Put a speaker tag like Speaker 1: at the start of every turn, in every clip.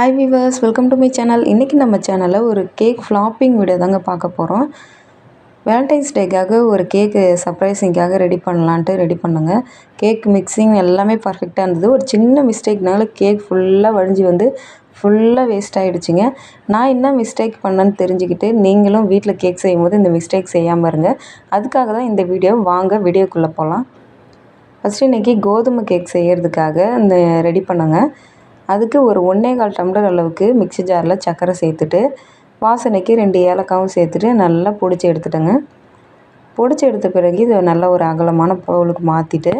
Speaker 1: Hi viewers welcome to my channel இன்றைக்கி நம்ம சேனலில் ஒரு கேக் ஃப்ளாப்பிங் வீடியோ தாங்க பார்க்க போகிறோம் வேலண்டைன்ஸ் டேக்காக ஒரு கேக்கு சர்ப்ரைஸிங்காக ரெடி பண்ணலான்ட்டு ரெடி பண்ணுங்க. கேக் மிக்சிங் எல்லாமே பர்ஃபெக்டாக இருந்தது. ஒரு சின்ன மிஸ்டேக்னால கேக் ஃபுல்லாக வழிஞ்சு வந்து ஃபுல்லாக வேஸ்ட் ஆகிடுச்சிங்க நான் என்ன மிஸ்டேக் பண்ணேன்னு தெரிஞ்சுக்கிட்டு நீங்களும் வீட்டில் கேக் செய்யும்போது இந்த மிஸ்டேக் செய்யாமல் இருங்க. அதுக்காக தான் இந்த வீடியோ வாங்க வீடியோக்குள்ளே போகலாம் ஃபஸ்ட்டு இன்றைக்கி கோதுமை கேக் செய்கிறதுக்காக இந்த ரெடி பண்ணுங்க. அதுக்கு ஒரு ஒன்றே கால் டம்ளர் அளவுக்கு மிக்ஸி ஜாரில் சர்க்கரை சேர்த்துட்டு வாசனைக்கு ரெண்டு ஏலக்காவும் சேர்த்துட்டு நல்லா பொடிச்சு எடுத்துட்டேங்க. பொடிச்சு எடுத்த பிறகு இதை நல்ல ஒரு அகலமான பவுலுக்கு மாற்றிட்டு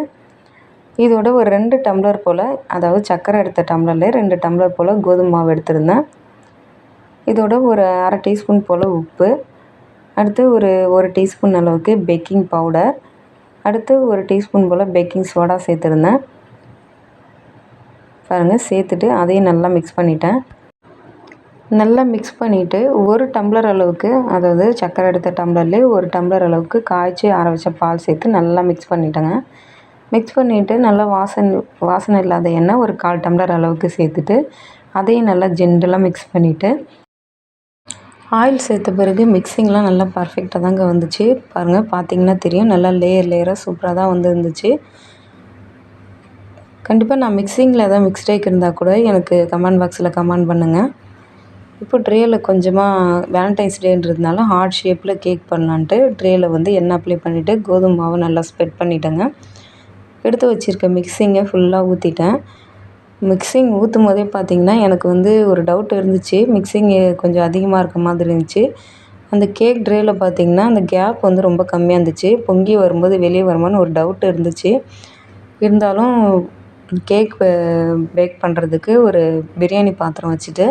Speaker 1: இதோட ஒரு ரெண்டு டம்ளர் போல் அதாவது சர்க்கரை எடுத்த டம்ளரில் ரெண்டு டம்ளர் போல் கோதுமை மாவு எடுத்திருந்தேன். இதோட ஒரு அரை டீஸ்பூன் போல் உப்பு அடுத்து ஒரு ஒரு டீஸ்பூன் அளவுக்கு பேக்கிங் பவுடர் அடுத்து ஒரு டீஸ்பூன் போல் பேக்கிங் சோடா சேர்த்துருந்தேன். பாருங்கள் சேர்த்துட்டு அதையும் நல்லா மிக்ஸ் பண்ணிட்டேன். நல்லா மிக்ஸ் பண்ணிவிட்டு ஒரு டம்ளர் அளவுக்கு அதாவது சர்க்கரை எடுத்த டம்ளர்லேயே ஒரு டம்ளர் அளவுக்கு காய்ச்சி ஆற வச்ச பால் சேர்த்து நல்லா மிக்ஸ் பண்ணிட்டேங்க. மிக்ஸ் பண்ணிவிட்டு நல்லா வாசனை வாசனை இல்லாத எண்ணெய் ஒரு கால் டம்ளர் அளவுக்கு சேர்த்துட்டு அதையும் நல்லா ஜென்டலாக மிக்ஸ் பண்ணிவிட்டு ஆயில் சேர்த்த பிறகு மிக்சிங்லாம் நல்லா பர்ஃபெக்டாக தாங்க வந்துச்சு. பாருங்கள் பார்த்தீங்கன்னா தெரியும் நல்லா லேயர் லேயராக சூப்பராக தான் வந்து இருந்துச்சு. கண்டிப்பாக நான் மிக்சிங்கில் எதாவது மிஸ்டேக் இருந்தால் கூட எனக்கு கமெண்ட் பாக்ஸில் கமெண்ட் பண்ணுங்கள் இப்போ ட்ரேயில் கொஞ்சமாக வேலண்டைன்ஸ் டேன்றதுனால ஹார்ட் ஷேப்பில் கேக் பண்ணலான்ட்டு ட்ரேயில் வந்து எண்ணெய் அப்ளை பண்ணிவிட்டு கோதுமை மாவு நல்லா ஸ்ப்ரெட் பண்ணிட்டேங்க. எடுத்து வச்சுருக்க மிக்சிங்கை ஃபுல்லாக ஊற்றிட்டேன் மிக்சிங் ஊற்றும் போதே பார்த்திங்கன்னா எனக்கு வந்து ஒரு டவுட் இருந்துச்சு. மிக்சிங் கொஞ்சம் அதிகமாக இருக்க மாதிரி இருந்துச்சு. அந்த கேக் ட்ரேயில் பார்த்திங்கன்னா அந்த கேப் வந்து ரொம்ப கம்மியாக இருந்துச்சு. பொங்கி வரும்போது வெளியே வருமான்னு ஒரு டவுட் இருந்துச்சு. இருந்தாலும் கேக் பேக் பண்ணுறதுக்கு ஒரு பிரியாணி பாத்திரம் வச்சுட்டு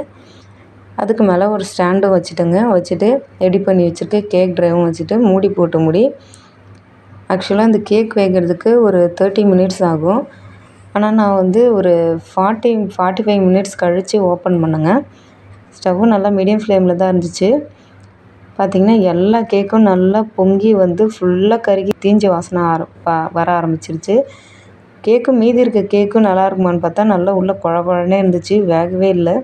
Speaker 1: அதுக்கு மேலே ஒரு ஸ்டாண்டும் வச்சுட்டேங்க. வச்சுட்டு ரெடி பண்ணி வச்சுருக்க கேக் ட்ரைவும் வச்சுட்டு மூடி போட்டு மூடி ஆக்சுவலாக இந்த கேக் வேகிறதுக்கு ஒரு தேர்ட்டி மினிட்ஸ் ஆகும். ஆனால் நான் வந்து ஒரு ஃபார்ட்டி ஃபார்ட்டி ஃபைவ் மினிட்ஸ் கழித்து ஓப்பன் பண்ணேங்க. ஸ்டவ்வும் நல்லா மீடியம் ஃப்ளேமில் தான் இருந்துச்சு. பார்த்திங்கன்னா எல்லா கேக்கும் நல்லா பொங்கி வந்து ஃபுல்லாக கருகி தீஞ்ச வாசனை ஆர வர ஆரம்பிச்சிருச்சு. கேக்கும் மீதி இருக்க கேக்கும் நல்லா இருக்குமான்னு பார்த்தா நல்லா உள்ளே குழ குழனே இருந்துச்சு. வேகவே இல்லை.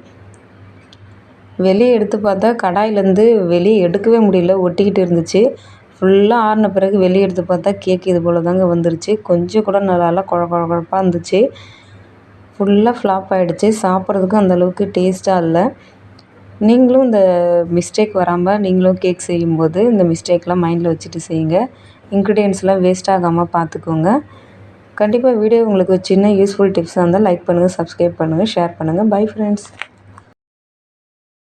Speaker 1: வெளியே எடுத்து பார்த்தா கடாயிலேருந்து வெளியே எடுக்கவே முடியல. ஒட்டிக்கிட்டு இருந்துச்சு. ஃபுல்லாக ஆறின பிறகு வெளியே எடுத்து பார்த்தா கேக் இது போல் தாங்க வந்துருச்சு. கொஞ்சம் கூட நல்லா குழ குழ குழப்பாக இருந்துச்சு. ஃபுல்லாக ஃப்ளாப் ஆகிடுச்சு சாப்பிட்றதுக்கும் அந்தளவுக்கு டேஸ்ட்டாக இல்லை. நீங்களும் இந்த மிஸ்டேக் வராமல் நீங்களும் கேக் செய்யும்போது இந்த மிஸ்டேக்லாம் மைண்டில் வச்சுட்டு செய்யுங்க. இன்க்ரீடியன்ஸ்லாம் வேஸ்ட் ஆகாமல் பார்த்துக்கோங்க. கண்டிப்பாக வீடியோ உங்களுக்கு சின்ன யூஸ்ஃபுல் டிப்ஸாக இருந்தால் லைக் பண்ணுங்கள் சப்ஸ்கிரைப் பண்ணுங்கள் ஷேர் பண்ணுங்கள் பை ஃப்ரெண்ட்ஸ்